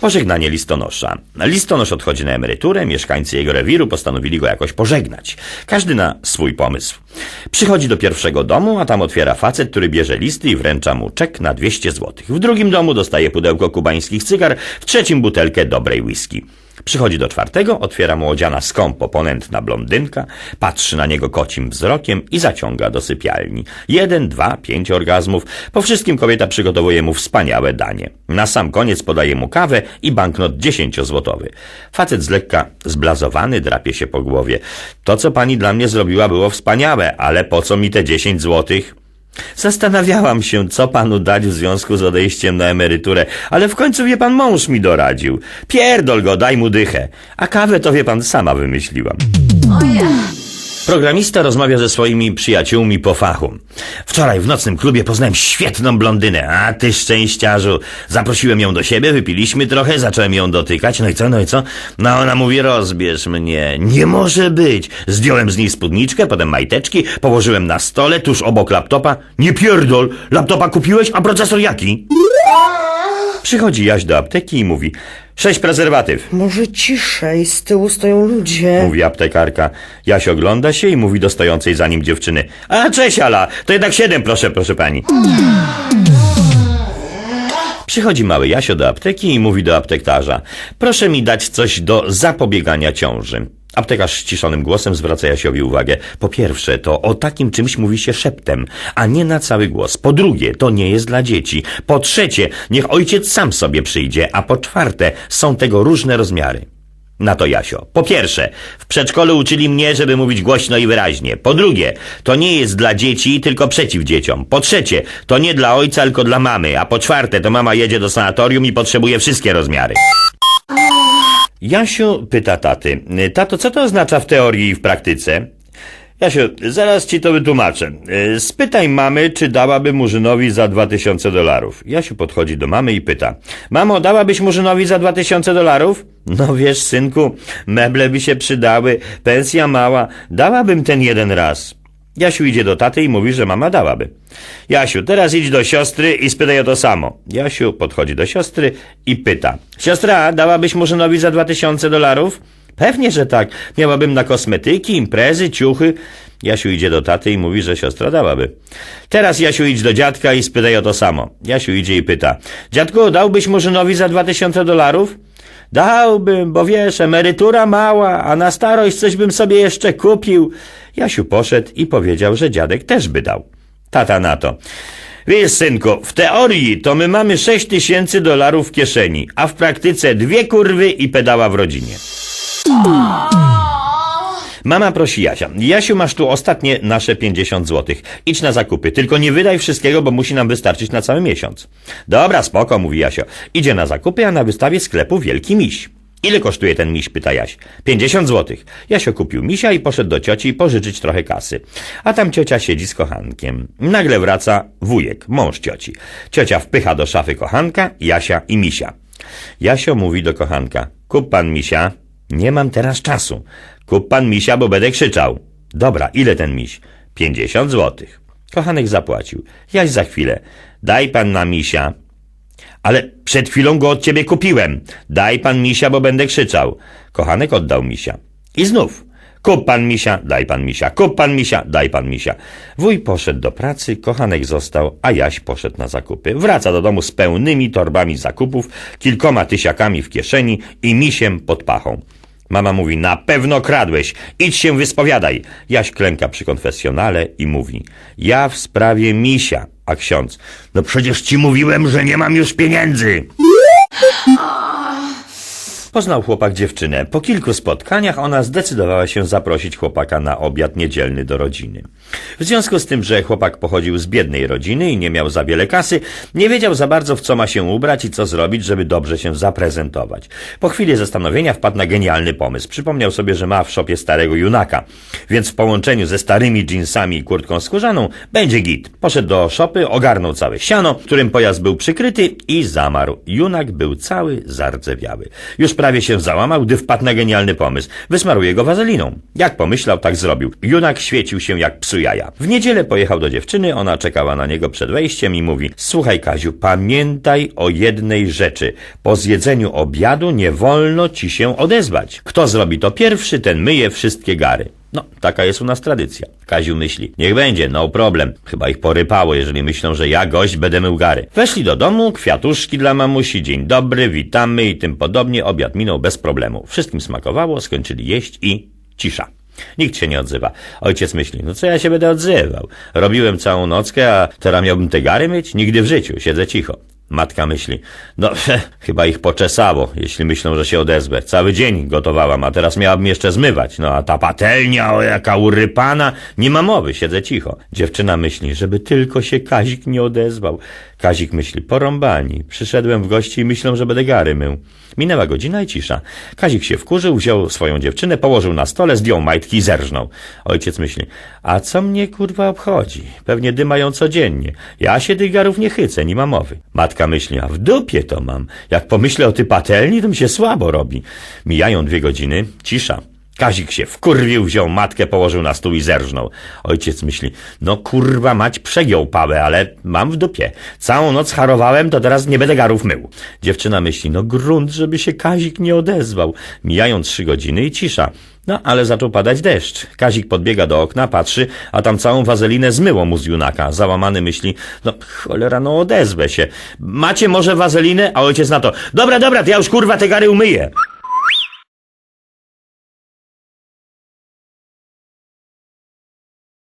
Pożegnanie listonosza. Listonosz odchodzi na emeryturę, mieszkańcy jego rewiru postanowili go jakoś pożegnać. Każdy na swój pomysł. Przychodzi do pierwszego domu, a tam otwiera facet, który bierze listy i wręcza mu czek na 200 zł. W drugim domu dostaje pudełko kubańskich cygar, w trzecim butelkę dobrej whisky. Przychodzi do czwartego, otwiera młodziana skąpo ponętna blondynka, patrzy na niego kocim wzrokiem i zaciąga do sypialni. Jeden, dwa, pięć orgazmów. Po wszystkim kobieta przygotowuje mu wspaniałe danie. Na sam koniec podaje mu kawę i banknot dziesięciozłotowy. Facet z lekka zblazowany drapie się po głowie. To, co pani dla mnie zrobiła, było wspaniałe, ale po co mi te dziesięć złotych? Zastanawiałam się, co panu dać w związku z odejściem na emeryturę, ale w końcu wie pan mąż mi doradził. Pierdol go, daj mu dychę. A kawę to wie pan sama wymyśliłam. Programista rozmawia ze swoimi przyjaciółmi po fachu. Wczoraj w nocnym klubie poznałem świetną blondynę. A ty szczęściarzu. Zaprosiłem ją do siebie, wypiliśmy trochę, zacząłem ją dotykać. No i co, no i co? No ona mówi, rozbierz mnie. Nie może być. Zdjąłem z niej spódniczkę, potem majteczki, położyłem na stole, tuż obok laptopa. Nie pierdol, laptopa kupiłeś, a procesor jaki? Przychodzi Jaś do apteki i mówi, sześć prezerwatyw. Może ciszej, z tyłu stoją ludzie. Mówi aptekarka. Jaś ogląda się i mówi do stojącej za nim dziewczyny. A cześć Ala, to jednak siedem proszę, proszę pani. Przychodzi mały Jasio do apteki i mówi do aptekarza. Proszę mi dać coś do zapobiegania ciąży. Aptekarz ściszonym głosem zwraca Jasiowi uwagę. Po pierwsze, to o takim czymś mówi się szeptem, a nie na cały głos. Po drugie, to nie jest dla dzieci. Po trzecie, niech ojciec sam sobie przyjdzie. A po czwarte, są tego różne rozmiary. Na to Jasio. Po pierwsze, w przedszkolu uczyli mnie, żeby mówić głośno i wyraźnie. Po drugie, to nie jest dla dzieci, tylko przeciw dzieciom. Po trzecie, to nie dla ojca, tylko dla mamy. A po czwarte, to mama jedzie do sanatorium i potrzebuje wszystkie rozmiary. Jasiu pyta taty. Tato, co to oznacza w teorii i w praktyce? Jasiu, zaraz ci to wytłumaczę. Spytaj mamy, czy dałaby Murzynowi za 2000 dolarów. Jasiu podchodzi do mamy i pyta. Mamo, dałabyś Murzynowi za 2000 dolarów? No wiesz, synku, meble by się przydały, pensja mała, dałabym ten jeden raz. Jasiu idzie do taty i mówi, że mama dałaby. Jasiu, teraz idź do siostry i spytaj o to samo. Jasiu podchodzi do siostry i pyta. Siostra, dałabyś Murzynowi za 2000 dolarów? Pewnie, że tak. Miałabym na kosmetyki, imprezy, ciuchy. Jasiu idzie do taty i mówi, że siostra dałaby. Teraz Jasiu idź do dziadka i spytaj o to samo. Jasiu idzie i pyta. Dziadku, dałbyś Murzynowi za 2000 dolarów? Dałbym, bo wiesz, emerytura mała, a na starość coś bym sobie jeszcze kupił. Jasiu poszedł i powiedział, że dziadek też by dał. Tata na to. Wiesz, synku, w teorii to my mamy 6 tysięcy dolarów w kieszeni, a w praktyce dwie kurwy i pedała w rodzinie. Mama prosi Jasia. Jasiu, masz tu ostatnie nasze 50 złotych. Idź na zakupy, tylko nie wydaj wszystkiego, bo musi nam wystarczyć na cały miesiąc. Dobra, spoko, mówi Jasio. Idzie na zakupy, a na wystawie sklepu wielki miś. Ile kosztuje ten miś, pyta Jaś. 50 złotych. Jasio kupił misia i poszedł do cioci pożyczyć trochę kasy. A tam ciocia siedzi z kochankiem. Nagle wraca wujek, mąż cioci. Ciocia wpycha do szafy kochanka, Jasia i misia. Jasio mówi do kochanka. Kup pan misia. Nie mam teraz czasu. Kup pan misia, bo będę krzyczał. Dobra, ile ten miś? 50 złotych. Kochanek zapłacił. Jaś za chwilę. Daj pan na misia. Ale przed chwilą go od ciebie kupiłem. Daj pan misia, bo będę krzyczał. Kochanek oddał misia. I znów. Kup pan misia, daj pan misia. Kup pan misia, daj pan misia. Wuj poszedł do pracy, kochanek został, a Jaś poszedł na zakupy. Wraca do domu z pełnymi torbami zakupów, kilkoma tysiakami w kieszeni i misiem pod pachą. Mama mówi, na pewno kradłeś, idź się wyspowiadaj. Jaś klęka przy konfesjonale i mówi, ja w sprawie misia. A ksiądz, no przecież ci mówiłem, że nie mam już pieniędzy. Poznał chłopak dziewczynę. Po kilku spotkaniach ona zdecydowała się zaprosić chłopaka na obiad niedzielny do rodziny. W związku z tym, że chłopak pochodził z biednej rodziny i nie miał za wiele kasy, nie wiedział za bardzo w co ma się ubrać i co zrobić, żeby dobrze się zaprezentować. Po chwili zastanowienia wpadł na genialny pomysł. Przypomniał sobie, że ma w szopie starego junaka, więc w połączeniu ze starymi dżinsami i kurtką skórzaną będzie git. Poszedł do szopy, ogarnął całe siano, którym pojazd był przykryty i zamarł. Junak był cały zardzewiały. Już prawie się załamał, gdy wpadł na genialny pomysł. Wysmaruje go wazeliną. Jak pomyślał, tak zrobił. Junak świecił się jak psu jaja. W niedzielę pojechał do dziewczyny, ona czekała na niego przed wejściem i mówi Słuchaj Kaziu, pamiętaj o jednej rzeczy. Po zjedzeniu obiadu nie wolno ci się odezwać. Kto zrobi to pierwszy, ten myje wszystkie gary. No, taka jest u nas tradycja. Kaziu myśli, niech będzie, no problem. Chyba ich porypało, jeżeli myślą, że ja gość będę mył gary. Weszli do domu, kwiatuszki dla mamusi, dzień dobry, witamy i tym podobnie. Obiad minął bez problemu. Wszystkim smakowało, skończyli jeść i cisza. Nikt się nie odzywa. Ojciec myśli, no co ja się będę odzywał? Robiłem całą nockę, a teraz miałbym te gary myć? Nigdy w życiu, siedzę cicho. Matka myśli, no chyba ich poczesało, jeśli myślą, że się odezwę. Cały dzień gotowałam, a teraz miałabym jeszcze zmywać. No a ta patelnia, o jaka urypana, nie ma mowy, siedzę cicho. Dziewczyna myśli, żeby tylko się Kazik nie odezwał. Kazik myśli, porąbani, przyszedłem w gości i myślą, że będę gary mył. Minęła godzina i cisza. Kazik się wkurzył, wziął swoją dziewczynę, położył na stole, zdjął majtki i zerżnął. Ojciec myśli, a co mnie kurwa obchodzi? Pewnie dymają codziennie. Ja się tych garów nie chycę, nie ma mowy. Matka myśli, a w dupie to mam. Jak pomyślę o ty patelni, to mi się słabo robi. Mijają dwie godziny, cisza. Kazik się wkurwił, wziął matkę, położył na stół i zerżnął. Ojciec myśli, no kurwa mać przegiął pałę, ale mam w dupie. Całą noc harowałem, to teraz nie będę garów mył. Dziewczyna myśli, no grunt, żeby się Kazik nie odezwał. Mijają trzy godziny i cisza. No, ale zaczął padać deszcz. Kazik podbiega do okna, patrzy, a tam całą wazelinę zmyło mu z junaka. Załamany myśli, no cholera, no odezwę się. Macie może wazelinę? A ojciec na to, dobra, dobra, to ja już kurwa te gary umyję.